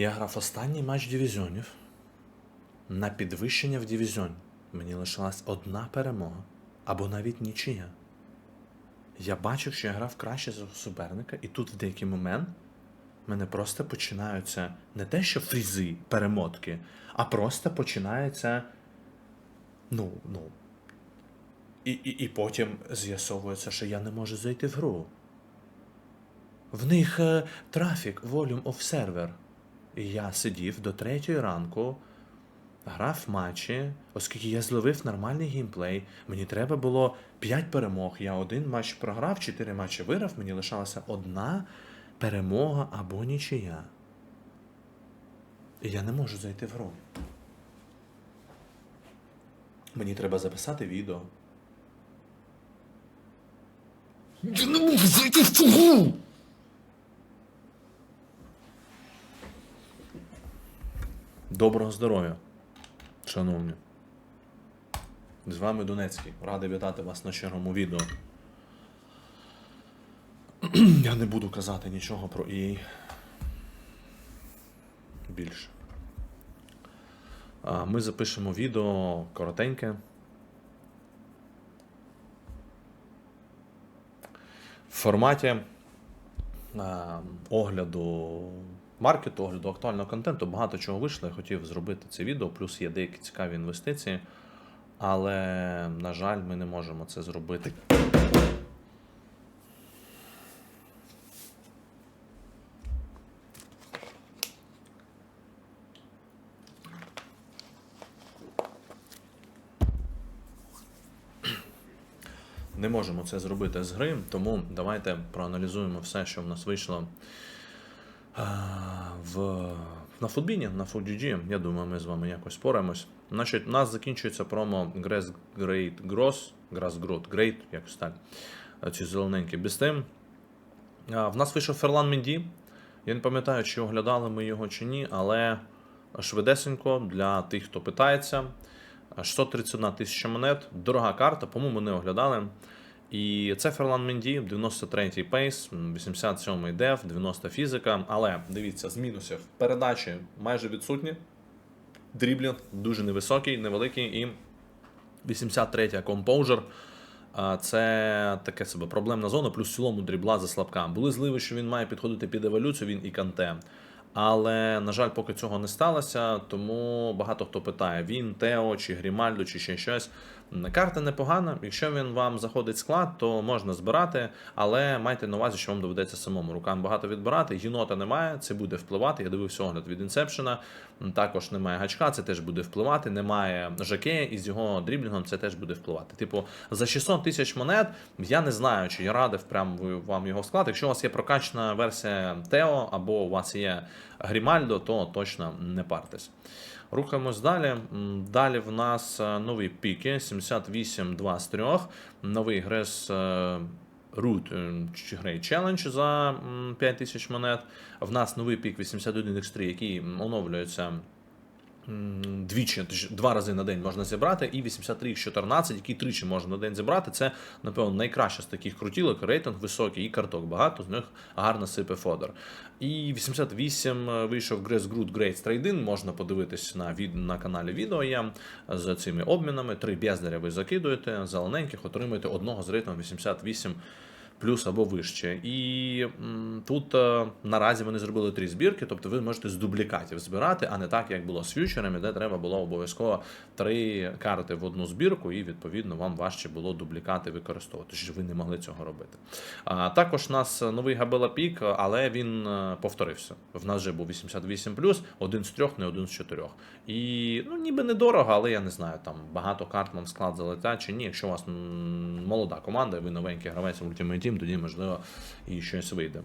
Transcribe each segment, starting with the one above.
Я грав останній матч дивізіонів на підвищення в дивізіон. Мені лишилась одна перемога або навіть нічия. Я бачив, що я грав краще за суперника, і тут в деякий момент мене просто починаються не те, що фрізи, перемотки, а просто починається. Ну, ну. І, і, і потім з'ясовується, що я не можу зайти в гру. В них е, трафік, volume of server. Я сидів до третьої ранку, грав матчі, оскільки я зловив нормальний геймплей. Мені треба було 5 перемог. Я один матч програв, 4 матчі виграв, мені лишалася одна перемога або нічия. І я не можу зайти в гру. Мені треба записати відео. Я не можу зайти в цю гру! Доброго здоров'я, шановні. З вами Донецький. Радий вітати вас на черговому відео. Я не буду казати нічого про EA. Більше. Ми запишемо відео коротеньке. В форматі огляду маркету, огляду актуального контенту багато чого вийшло. Я хотів зробити це відео, плюс є деякі цікаві інвестиції. Але, на жаль, ми не можемо це зробити. Не можемо це зробити з гри, тому давайте проаналізуємо все, що в нас вийшло в, на футбіні, на FUGG. Я думаю, ми з вами якось споримось. Значить, у нас закінчується промо Grass Great Gross, Grass Growth Great, якось так. Ці зелененькі без тим. В нас вийшов Ферлан Менді. Я не пам'ятаю, чи оглядали ми його чи ні, але швидесенько для тих, хто питається. 631 тисяча монет, дорога карта, по-моєму, не оглядали. І це Ферлан Менді, 93-й пейс, 87-й дев, 90 фізика. Але дивіться, з мінусів передачі майже відсутні. Дріблінг дуже невисокий, невеликий. І 83-я компоужер. Це таке себе проблемна зона, плюс в цілому дрібла заслабка. Були зливи, що він має підходити під еволюцію, він і канте. Але, на жаль, поки цього не сталося, тому багато хто питає: він, Тео, чи Грімальдо, чи ще щось. Карта непогана. Якщо він вам заходить склад, то можна збирати, але майте на увазі, що вам доведеться самому рукам багато відбирати. Єнота немає, це буде впливати. Я дивився огляд від інсепшена. Також немає гачка, це теж буде впливати. Немає жакея, і з його дріблінгом це теж буде впливати. Типу, за 600 тисяч монет я не знаю, чи я радив прям вам його склад. Якщо у вас є прокачана версія Тео або у вас є Грімальдо, то точно не партесь. Рухаємось далі. Далі в нас е, нові піки: 78 2 з 3, новий Грес Root е, чи Грей Челендж за м, 5000 монет. В нас новий пік 81 X3, який оновлюється. Двічі, два рази на день можна зібрати, і 83 14, який тричі можна на день зібрати. Це, напевно, найкраще з таких крутілок, рейтинг високий і карток багато, з них гарно сипе фодор. І 88 вийшов Grass Groot Great Trade-in, можна подивитись на від, на каналі відео є з цими обмінами. Три бездаря ви закидуєте, зелененьких отримуєте одного з рейтингом 88 плюс або вище. І тут е, наразі вони зробили три збірки, тобто ви можете з дублікатів збирати, а не так, як було з фьючерами, де треба було обов'язково три карти в одну збірку, і відповідно вам важче було дублікати використовувати. Тож ви не могли цього робити. А, також у нас новий Габела Пік, але він е, повторився. В нас вже був 88 один з трьох, не один з чотирьох. І ну, ніби недорого, але я не знаю, там багато карт вам склад залетять чи ні. Якщо у вас молода команда, ви новенький гравець в Ultimate тоді можливо і щось вийде.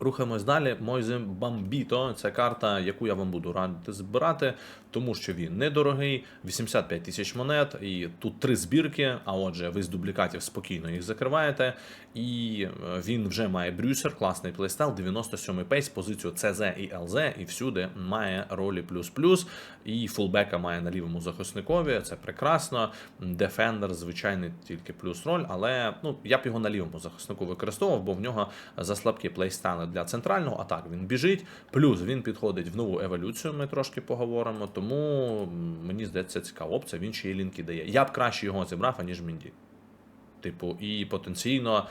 Рухаємось далі. Мойзе Бамбіто це карта, яку я вам буду радити збирати, тому що він недорогий, 85 тисяч монет, і тут три збірки. А отже, ви з дублікатів спокійно їх закриваєте. І е, він вже має брюсер, класний плейстайл, 97 пейс, позицію CZ і LZ, і всюди має ролі плюс-плюс. І фулбека має на лівому захисникові. Це прекрасно. Дефендер, звичайний, тільки плюс роль, але ну я б його на лівому захиснику використовував, бо в нього заслабкі плейстайли для центрального, а так він біжить. Плюс він підходить в нову еволюцію. Ми трошки поговоримо. Тому мені здається, цікава опція. Він ще й лінки дає. Я б краще його зібрав, аніж Мінді. Типу, і потенційно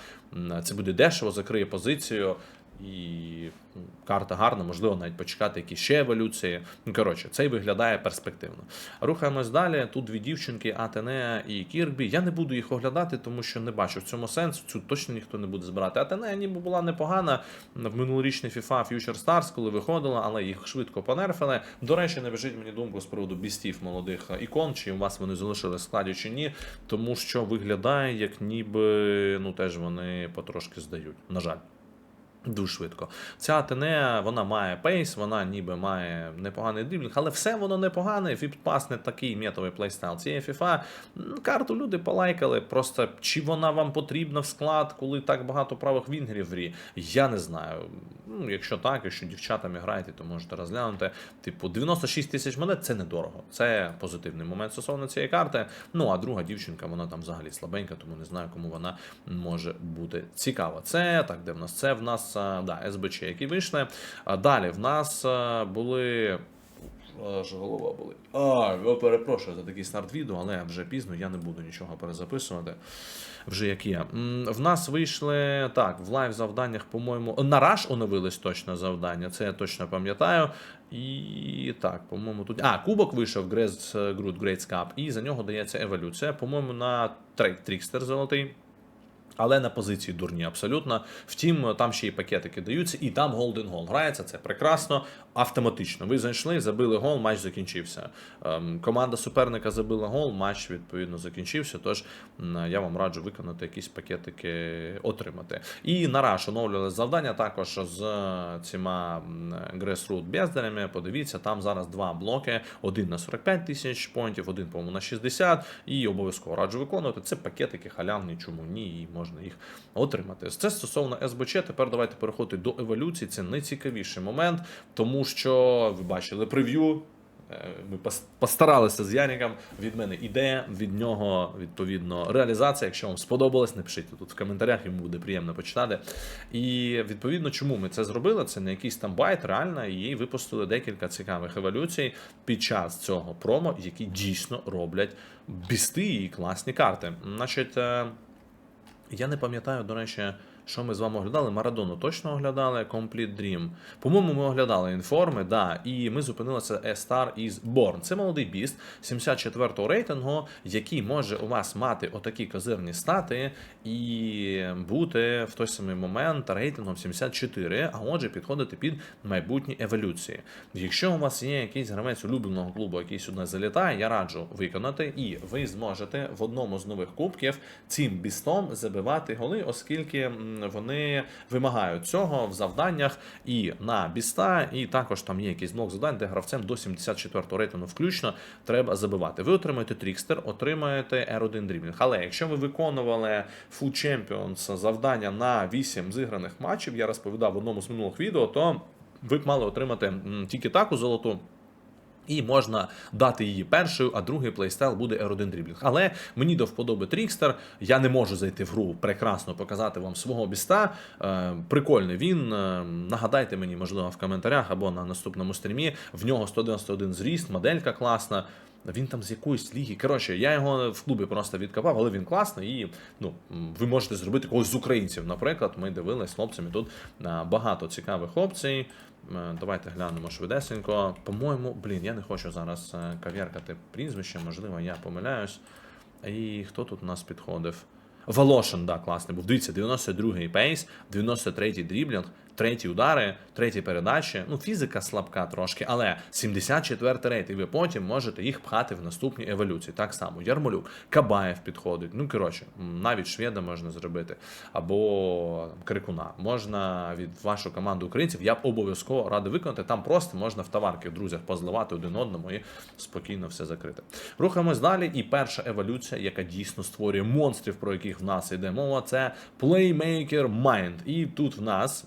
це буде дешево, закриє позицію. І карта гарна, можливо, навіть почекати якісь ще еволюції. Ну, коротше, це виглядає перспективно. Рухаємось далі. Тут дві дівчинки, Атене і Кірбі. Я не буду їх оглядати, тому що не бачу в цьому сенсу. Цю точно ніхто не буде збирати. Атене ніби була непогана в минулорічний FIFA Future Stars, коли виходила, але їх швидко понерфили. До речі, не бежіть мені думку з приводу бістів молодих ікон, чи у вас вони залишили в складі чи ні, тому що виглядає, як ніби ну теж вони потрошки здають. На жаль. Дуже швидко. Ця Атене, вона має пейс, вона ніби має непоганий дріблінг, але все воно непогане. Фіппас не такий метовий плейстайл цієї FIFA. Карту люди полайкали. Просто чи вона вам потрібна в склад, коли так багато правих вінгерів в грі? Я не знаю. Ну, якщо так, якщо дівчатами граєте, то можете розглянути. Типу, 96 тисяч монет це недорого. Це позитивний момент стосовно цієї карти. Ну а друга дівчинка, вона там взагалі слабенька, тому не знаю, кому вона може бути цікава. Це так, де в нас це в нас да, СБЧ, які вийшли. Далі в нас були. Аж голова були. А, я перепрошую за такий старт відео, але вже пізно, я не буду нічого перезаписувати. Вже як є. В нас вийшли так, в лайв завданнях, по-моєму, на Rush оновились точно завдання, це я точно пам'ятаю. І так, по-моєму, тут. А, кубок вийшов Greats Cup, і за нього дається еволюція. По-моєму, на трейд Трікстер золотий. Але на позиції дурні абсолютно. Втім, там ще й пакетики даються, і там Golden Goal грається. Це прекрасно, автоматично. Ви зайшли, забили гол, матч закінчився. Ем, команда суперника забила гол, матч відповідно закінчився. Тож я вам раджу виконати якісь пакетики, отримати. І на Rush оновлювали завдання також з цими Grassroot бездарями. Подивіться, там зараз два блоки: один на 45 тисяч понтів, один, по-моєму, на 60. І обов'язково раджу виконувати. Це пакетики халявні, чому ні, і можна їх отримати. Це стосовно СБЧ. Тепер давайте переходити до еволюції. Це найцікавіший момент, тому що ви бачили прев'ю. Е, Ми постаралися з Яніком. Від мене ідея, від нього відповідно реалізація. Якщо вам сподобалось, напишіть тут в коментарях, йому буде приємно почитати. І відповідно, чому ми це зробили? Це не якийсь там байт, реально, і випустили декілька цікавих еволюцій під час цього промо, які дійсно роблять бісти і класні карти. Значить, е, я не пам'ятаю, до речі, що ми з вами оглядали. Марадону точно оглядали, Complete Dream. По-моєму, ми оглядали інформи, да, і ми зупинилися A Star is Born. Це молодий біст 74-го рейтингу, який може у вас мати отакі козирні стати і бути в той самий момент рейтингом 74, а отже, підходити під майбутні еволюції. Якщо у вас є якийсь гравець улюбленого клубу, який сюди залітає, я раджу виконати, і ви зможете в одному з нових кубків цим бістом забивати голи, оскільки вони вимагають цього в завданнях і на біста, і також там є якийсь блок завдань, де гравцем до 74-го рейтингу включно треба забивати. Ви отримаєте трікстер, отримаєте R1 дріблінг. Але якщо ви виконували Food Champions завдання на 8 зіграних матчів, я розповідав в одному з минулих відео, то ви б мали отримати тільки таку золоту. І можна дати її першою, а другий плейстайл буде R1 дріблінг. Але мені до вподоби Трікстер. Я не можу зайти в гру прекрасно показати вам свого біста. Е, прикольний він. Е, нагадайте мені, можливо, в коментарях або на наступному стрімі. В нього 191 зріст, моделька класна. Він там з якоїсь ліги. Коротше, я його в клубі просто відкопав, але він класний. І ну, ви можете зробити когось з українців. Наприклад, ми дивились хлопцями тут е, багато цікавих опцій. Е, Давайте глянемо швидесенько. По-моєму, блін, я не хочу зараз е, кав'яркати прізвище, можливо, я помиляюсь. І хто тут у нас підходив? Волошин, да, класний був. Дивіться, 92-й пейс, 93-й дріблінг, треті удари, треті передачі. Ну, фізика слабка трошки, але 74-й рейт, і ви потім можете їх пхати в наступні еволюції. Так само, Ярмолюк, Кабаєв підходить. Ну, коротше, навіть шведа можна зробити, або Крикуна. Можна від вашу команду українців. Я б обов'язково радий виконати. Там просто можна в товарки в друзях позливати один одному і спокійно все закрити. Рухаємось далі. І перша еволюція, яка дійсно створює монстрів, про яких в нас йде мова, це Playmaker Mind. І тут в нас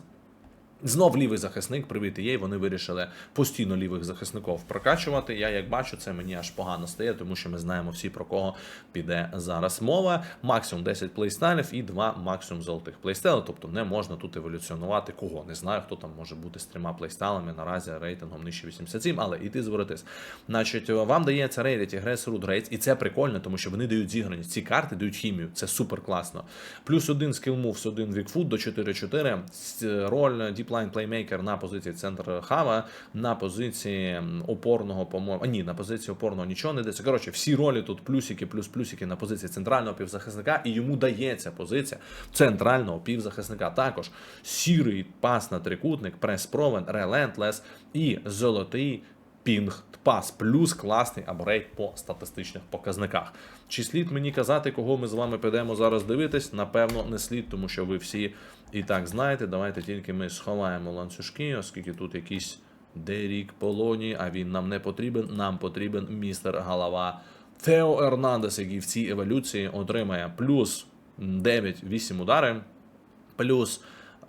Знов лівий захисник привити є, вони вирішили постійно лівих захисників прокачувати. Я як бачу, це мені аж погано стає, тому що ми знаємо всі про кого піде зараз мова. Максимум 10 плейстайлів і 2 максимум золотих плейстайлів. Тобто не можна тут еволюціонувати кого. Не знаю, хто там може бути з трьома плейстайлами наразі рейтингом нижче 87, але іти зворотись. Значить, вам дається рейдить Грес Root Raids, і це прикольно, тому що вони дають зіграність. Ці карти дають хімію. Це супер класно. Плюс один скіл мувс, один вікфут до 4-4. Роль Deep Line Playmaker на позиції центр хава, на позиції опорного, по-моєму. Ні, на позиції опорного нічого не дається. Коротше, всі ролі тут плюсики, плюс плюсики на позиції центрального півзахисника, і йому дається позиція центрального півзахисника. Також сірий пас на трикутник, прес-провен, релентлес і золотий пінг пас, плюс класний апгрейд по статистичних показниках. Чи слід мені казати, кого ми з вами підемо зараз дивитись? Напевно, не слід, тому що ви всі і так знаєте. Давайте тільки ми сховаємо ланцюжки, оскільки тут якийсь Дерік Полоні, а він нам не потрібен. Нам потрібен містер Голова Тео Ернандес, який в цій еволюції отримає плюс 9-8 удари, плюс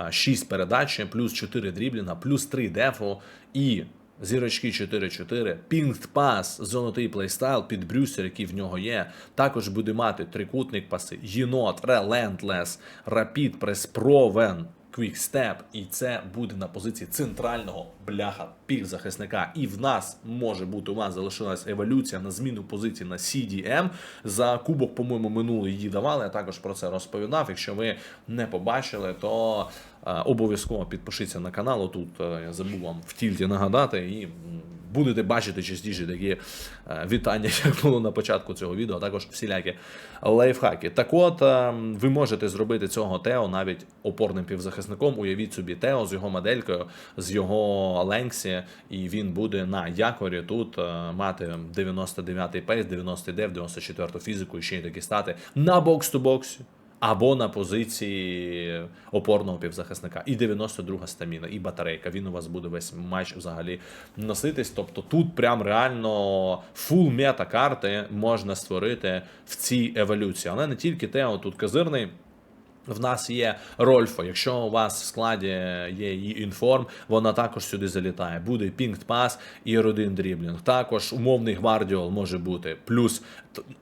6 передач, плюс 4 дріблінга, плюс 3 дефо і зірочки 4-4, пінгт пас, золотий плейстайл під брюсер, який в нього є. Також буде мати трикутник паси, єнот, релентлес, рапід, преспровен. Квікстеп, і це буде на позиції центрального бляха півзахисника. І в нас може бути у вас залишилась еволюція на зміну позиції на CDM. За кубок, по-моєму, минулий її давали. Я також про це розповідав. Якщо ви не побачили, то е, обов'язково підпишіться на канал. Тут я забув вам в тільті нагадати і. Будете бачити частіше такі е, вітання, як було на початку цього відео, а також всілякі лайфхаки. Так от, е, ви можете зробити цього Тео навіть опорним півзахисником. Уявіть собі Тео з його моделькою, з його Ленксі, і він буде на якорі тут е, мати 99-й пейс, 99, 94 фізику і ще й такі стати на бокс-ту-боксі. Або на позиції опорного півзахисника, і 92 стаміна, і батарейка. Він у вас буде весь матч взагалі носитись. Тобто тут прям реально фул мета карти можна створити в цій еволюції. Але не тільки Тео, тут козирний. В нас є Рольфо. Якщо у вас в складі є її інформ, вона також сюди залітає. Буде пінгт пас і родин дріблінг. Також умовний гвардіол може бути. Плюс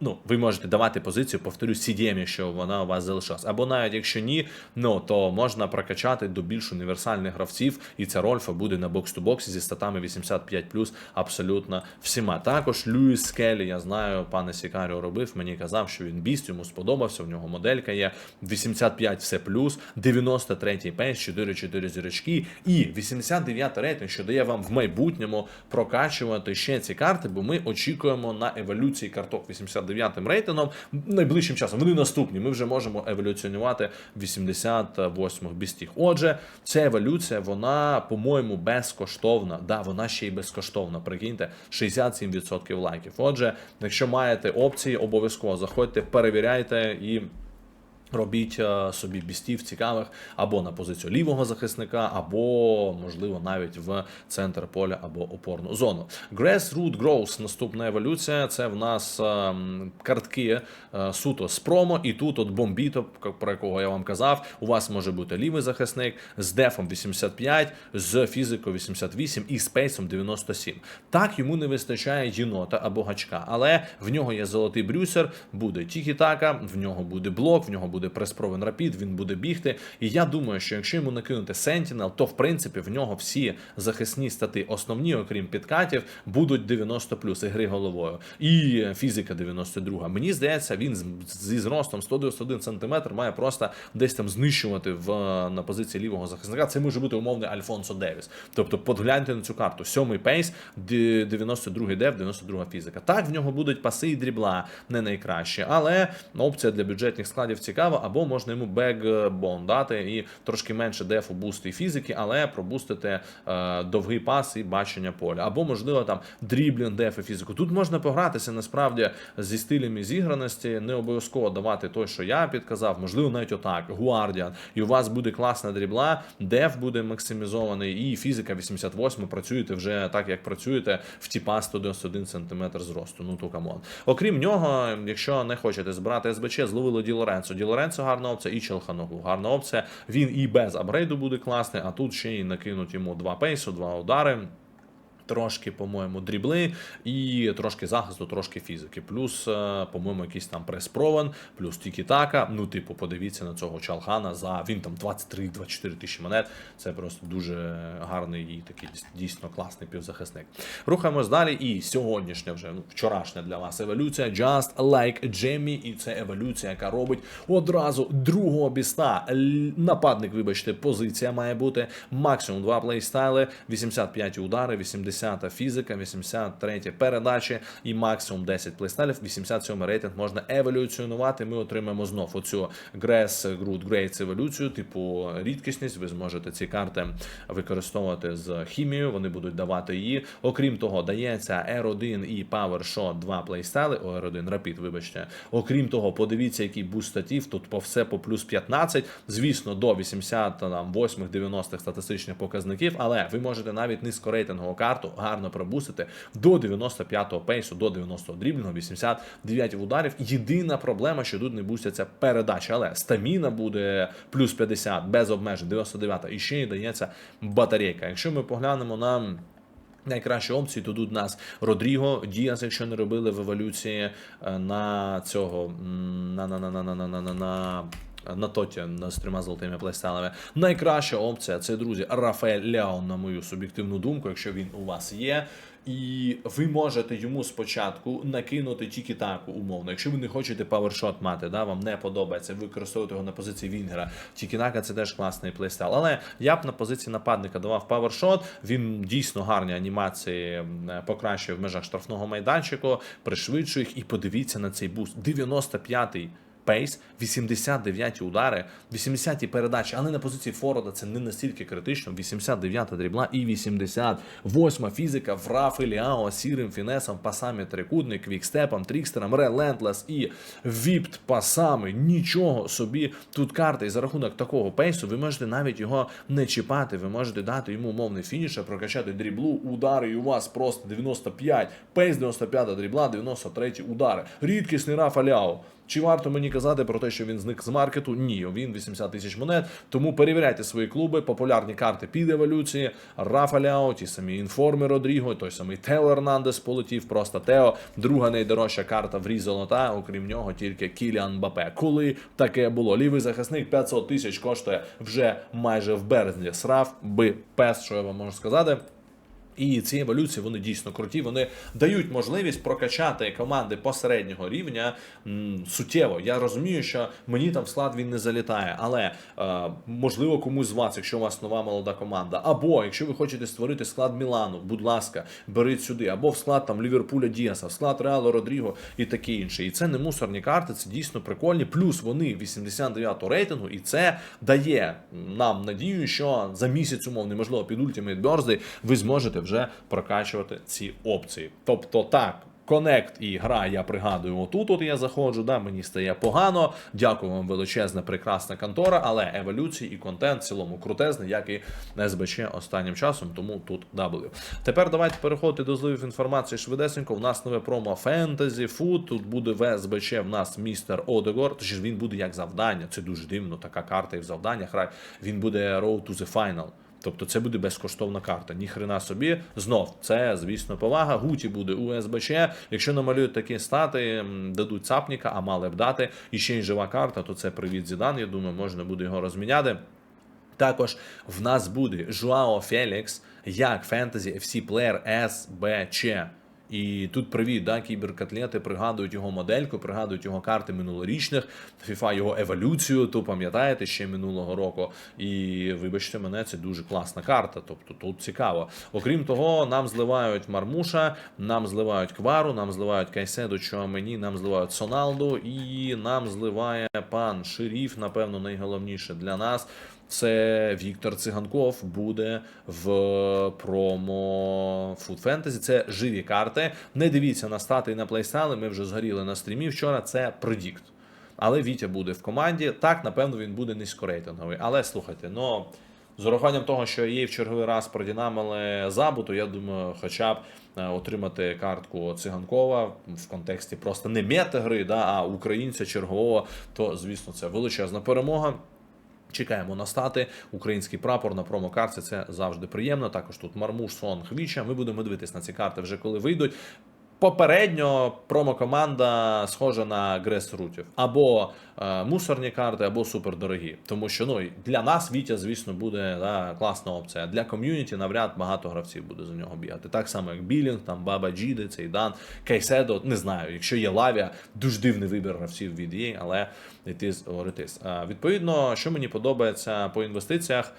ну, ви можете давати позицію, повторю, CDM, якщо вона у вас залишилась. Або навіть якщо ні, ну то можна прокачати до більш універсальних гравців, і ця Рольфа буде на бокс-ту-боксі зі статами 85 абсолютно всіма. Також Льюіс Скелі, я знаю, пане Сікаріо робив. Мені казав, що він біст, йому сподобався. В нього моделька є 85 все плюс, 93 пейс, 4-4 зірочки і 89 рейтинг, що дає вам в майбутньому прокачувати ще ці карти, бо ми очікуємо на еволюції карток 89 рейтингом найближчим часом. Вони наступні. Ми вже можемо еволюціонувати 88-х бістіг. Отже, ця еволюція, вона, по-моєму, безкоштовна. Да, вона ще й безкоштовна. Прикиньте, 67% лайків. Отже, якщо маєте опції, обов'язково заходьте, перевіряйте і. Робіть е, собі бістів цікавих або на позицію лівого захисника, або, можливо, навіть в центр поля або опорну зону. Grassroot Growth, наступна еволюція. Це в нас ем, картки е, суто з промо, і тут от бомбіто, про якого я вам казав. У вас може бути лівий захисник з дефом 85, з фізикою 88 і спейсом 97. Так йому не вистачає єнота або гачка, але в нього є золотий брюсер, буде тікі-така, в нього буде блок, в нього буде преспровен рапід, він буде бігти. І я думаю, що якщо йому накинути Sentinel, то в принципі в нього всі захисні стати основні, окрім підкатів, будуть 90 плюс і гри головою. І фізика 92. Мені здається, він зі зростом 191 см має просто десь там знищувати в на позиції лівого захисника. Це може бути умовний Альфонсо Девіс. Тобто, подгляньте на цю карту. Сьомий пейс, ді- 92 дев, 92 фізика. Так, в нього будуть паси і дрібла не найкраще, але опція для бюджетних складів цікава, або можна йому бекбон дати і трошки менше дефу, бусту і фізики, але пробустити е, довгий пас і бачення поля. Або, можливо, там дріблінг, деф і фізику. Тут можна погратися насправді зі стилями зіграності, не обов'язково давати той, що я підказав, можливо, навіть отак, Гуардіан. І у вас буде класна дрібла, деф буде максимізований, і фізика 88 працюєте вже так, як працюєте в тіпа 191 см зросту. Ну то камон. Окрім нього, якщо не хочете збирати СБЧ, зловили Ді Лоренцо. Ді Лоренцо Лоренцо гарна опція, і Челханоглу гарна опція. Він і без апгрейду буде класний, а тут ще й накинуть йому два пейсу, два удари. Трошки, по-моєму, дрібли і трошки захисту, трошки фізики. Плюс, е, по-моєму, якийсь там прес-прован, плюс тікі-така. Ну, типу, подивіться на цього Чалхана за він там 23-24 тисячі монет. Це просто дуже гарний і такий дійсно класний півзахисник. Рухаємось далі. І сьогоднішня вже ну, вчорашня для вас еволюція Just Like Jamie. І це еволюція, яка робить одразу другого біста. Нападник, вибачте, позиція має бути максимум два плейстайли, 85 удари, 80 фізика, 83 передачі і максимум 10 плейстайлів, 87 рейтинг можна еволюціонувати. Ми отримаємо знов оцю Грес Груд Грейц еволюцію, типу рідкісність. Ви зможете ці карти використовувати з хімією. Вони будуть давати її. Окрім того, дається R1 і Power Shot 2 плейстайли. О, R1 Rapid, вибачте. Окрім того, подивіться, який буст статів. Тут по все по плюс 15. Звісно, до 88-90 статистичних показників, але ви можете навіть низькорейтингову карту гарно пробусити до 95-го пейсу, до 90-го дрібного, 89 ударів. Єдина проблема, що тут не бустяться передачі, але стаміна буде плюс 50 без обмежень, 99-та і ще й дається батарейка. Якщо ми поглянемо на Найкращі опції то тут у нас Родріго, Діас, якщо не робили в еволюції е, на цього на на на на на на на на на тоті з трьома золотими плейстайлами. Найкраща опція це, друзі, Рафаель Ляон, на мою суб'єктивну думку, якщо він у вас є. І ви можете йому спочатку накинути тільки таку умовно. Якщо ви не хочете павершот мати, да, вам не подобається, використовувати його на позиції Вінгера. Тікінака це теж класний плейстайл. Але я б на позиції нападника давав павершот. Він дійсно гарні анімації покращує в межах штрафного майданчику, пришвидшує їх. І подивіться на цей буст. 95-й пейс, 89 удари, 80-ті передачі, але на позиції Форода це не настільки критично. 89-та дрібла і 88 фізика в Рафи Ліао, сірим фінесом, пасами трикутник, квікстепом, трікстером, релентлес і віпт пасами. Нічого собі тут карта. І за рахунок такого пейсу ви можете навіть його не чіпати. Ви можете дати йому умовний фінішер, прокачати дріблу, удари, і у вас просто 95, пейс 95 дрібла, 93 удари. Рідкісний Рафа Ляо. Чи варто мені казати про те, що він зник з маркету? Ні, він 80 тисяч монет. Тому перевіряйте свої клуби, популярні карти під еволюції. Рафа Ляо, ті самі інформи Родріго, той самий Тео Ернандес полетів, просто Тео. Друга найдорожча карта в рі окрім нього, тільки Кіліан Бапе. Коли таке було? Лівий захисник 500 тисяч коштує вже майже в березні. Срав би пес, що я вам можу сказати. І ці еволюції вони дійсно круті. Вони дають можливість прокачати команди посереднього рівня м, суттєво. Я розумію, що мені там в склад він не залітає, але е, можливо комусь з вас, якщо у вас нова молода команда, або якщо ви хочете створити склад Мілану, будь ласка, беріть сюди, або в склад там Ліверпуля Діаса, в склад Реалу Родріго і таке інше. І це не мусорні карти, це дійсно прикольні. Плюс вони 89 рейтингу, і це дає нам надію, що за місяць умовний, можливо, під Ultimate Birthday ви зможете вже прокачувати ці опції. Тобто так. Конект і гра, я пригадую, отут от я заходжу, да, мені стає погано. Дякую вам величезна, прекрасна контора, але еволюції і контент в цілому крутезний, як і СБЧ останнім часом, тому тут W. Тепер давайте переходити до зливів інформації швидесенько. У нас нове промо Фентезі Фуд. Тут буде в СБЧ в нас містер Одегор. Тож він буде як завдання. Це дуже дивно. Така карта і в завданнях. Він буде Road to the Final. Тобто це буде безкоштовна карта. Ніхрена собі. Знов, це, звісно, повага. Гуті буде у СБЧ. Якщо намалюють такі стати, дадуть цапніка, а мали б дати. І ще й жива карта, то це привіт Зідан. Я думаю, можна буде його розміняти. Також в нас буде Жуао Фелікс як фентезі FC плеєр СБЧ. І тут привіт, да, кіберкотлети пригадують його модельку, пригадують його карти минулорічних, FIFA його еволюцію, то пам'ятаєте ще минулого року. І вибачте мене, це дуже класна карта. Тобто тут цікаво. Окрім того, нам зливають Мармуша, нам зливають Квару, нам зливають Кайседо, Чуамені, нам зливають Соналду, і нам зливає пан Шеріф, напевно, найголовніше для нас. Це Віктор Циганков буде в промо Food Fantasy. Це живі карти. Не дивіться на стати і на плейстайли. Ми вже згоріли на стрімі. Вчора це предікт. Але Вітя буде в команді. Так, напевно, він буде низькорейтинговий. Але слухайте, ну З урахуванням того, що її в черговий раз продінамили забуту, я думаю, хоча б е, отримати картку циганкова в контексті просто не метагри, да, а українця чергового, то звісно це величезна перемога. Чекаємо на стати. Український прапор на промокарці це завжди приємно. Також тут Мармуш, Сон, Хвіча. Ми будемо дивитись на ці карти вже коли вийдуть. Попередньо промокоманда схожа на грес-рутів. Або е, мусорні карти, або супердорогі. Тому що ну, для нас Вітя, звісно, буде да, класна опція. Для ком'юніті навряд багато гравців буде за нього бігати. Так само, як Білінг, там Баба Джіди, Цейдан, Кейседо. Не знаю, якщо є Лавія, дуже дивний вибір гравців від її, але it it is. Е, Відповідно, що мені подобається по інвестиціях.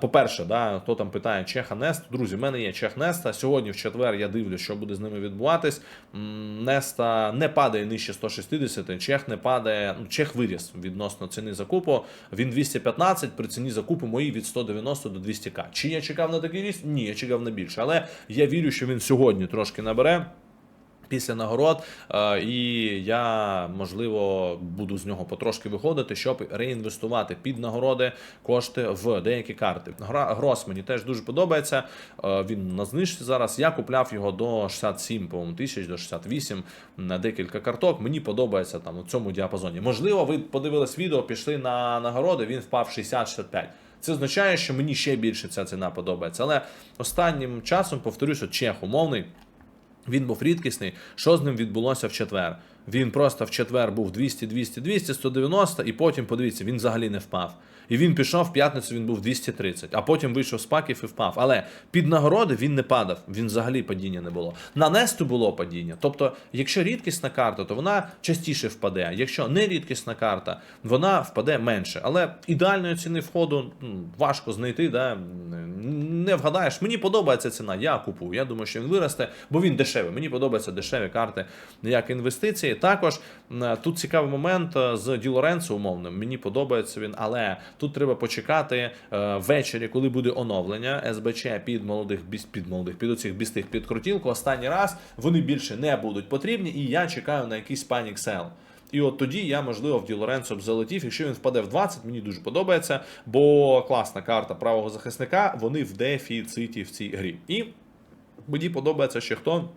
По-перше, да, хто там питає Чеха Нест. Друзі, в мене є Чех Неста. Сьогодні в четвер я дивлюсь, що буде з ними відбуватись. Неста не падає нижче 160, Чех не падає. Ну, Чех виріс відносно ціни закупу. Він 215 при ціні закупу моїй від 190 до 200к. Чи я чекав на такий ріст? Ні, я чекав на більше. Але я вірю, що він сьогодні трошки набере після нагород, е, і я можливо буду з нього потрошки виходити, щоб реінвестувати під нагороди кошти в деякі карти. Гра Грос мені теж дуже подобається. Е, Він на знижці зараз. Я купляв його до 67 по-моєму, тисяч до 68 на декілька карток. Мені подобається там у цьому діапазоні. Можливо, ви подивились відео, пішли на нагороди. Він впав 60-65. Це означає, що мені ще більше ця ціна подобається. Але останнім часом повторюся, чех умовний. Він був рідкісний. Що з ним відбулося в четвер? Він просто в четвер був 200, 200, 200, 190, і потім, подивіться, він взагалі не впав. І він пішов в п'ятницю, він був 230, а потім вийшов з паків і впав. Але під нагороди він не падав, він взагалі падіння не було. На Несту було падіння. Тобто, якщо рідкісна карта, то вона частіше впаде. Якщо не рідкісна карта, вона впаде менше. Але ідеальної ціни входу важко знайти. Да? Не вгадаєш. Мені подобається ціна, я купую. Я думаю, що він виросте, бо він дешевий. Мені подобаються дешеві карти як інвестиції. Також тут цікавий момент е, з Ді Лоренцо умовним. Мені подобається він, але тут треба почекати е, ввечері, коли буде оновлення СБЧ під молодих під молодих, під оцих бістих під крутілку. Останній раз вони більше не будуть потрібні, і я чекаю на якийсь панік сел. І от тоді я, можливо, в Ді Лоренцо б залетів. Якщо він впаде в 20, мені дуже подобається, бо класна карта правого захисника, вони в дефіциті в цій грі. І мені подобається ще хто.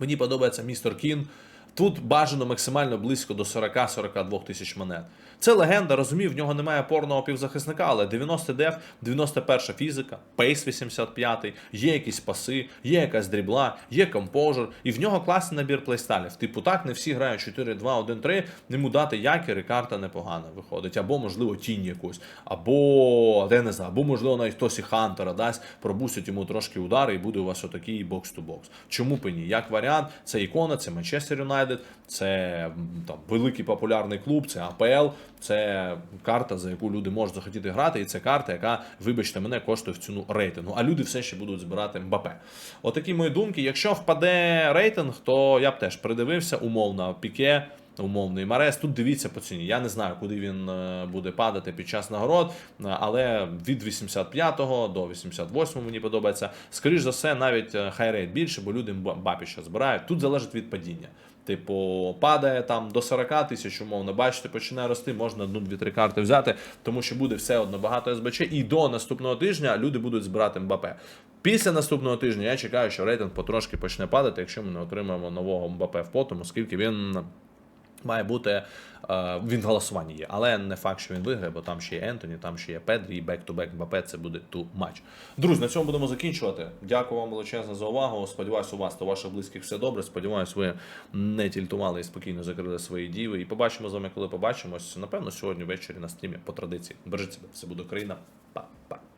Мені подобається містер Кін. Тут бажано максимально близько до 40-42 тисяч монет. Це легенда, розумів, в нього немає опорного півзахисника, але 90 деф, 91 фізика, пейс 85, є якісь паси, є якась дрібла, є компожер, і в нього класний набір плейстайлів. Типу, так не всі грають 4-2-1-3, йому дати якір, і карта непогана виходить. Або, можливо, тінь якусь, або я не знаю, або, можливо, навіть хтось і Хантера дасть, пробусить йому трошки удари, і буде у вас отакий бокс-ту-бокс. Чому б ні? Як варіант, це ікона, це Манчестер Юнайтед, це там великий популярний клуб, це АПЛ, це карта, за яку люди можуть захотіти грати, і це карта, яка, вибачте, мене коштує в ціну рейтингу. А люди все ще будуть збирати Мбапе. Отакі мої думки. Якщо впаде рейтинг, то я б теж придивився умовно піке. Умовний Марес, тут дивіться по ціні. Я не знаю, куди він е, буде падати під час нагород, е, але від 85-го до 88-го мені подобається. Скоріш за все, навіть е, хайрейт більше, бо люди бапі ще збирають. Тут залежить від падіння. Типу, падає там до 40 тисяч, умовно, бачите, починає рости, можна одну, дві, три карти взяти, тому що буде все одно багато СБЧ, і до наступного тижня люди будуть збирати Мбапе. Після наступного тижня я чекаю, що рейтинг потрошки почне падати, якщо ми не отримаємо нового Мбапе в потом, оскільки він. Має бути е, він в голосуванні є, але не факт, що він виграє, бо там ще є Ентоні, там ще є Педрі, і бек-то-бек Мбапе це буде ту матч. Друзі, на цьому будемо закінчувати. Дякую вам величезно за увагу. Сподіваюсь, у вас та ваших близьких все добре. Сподіваюсь, ви не тільтували і спокійно закрили свої діви. І побачимо з вами, коли побачимось. Напевно, сьогодні ввечері на стрімі по традиції. Бережіть себе, все буде Україна. Па-па.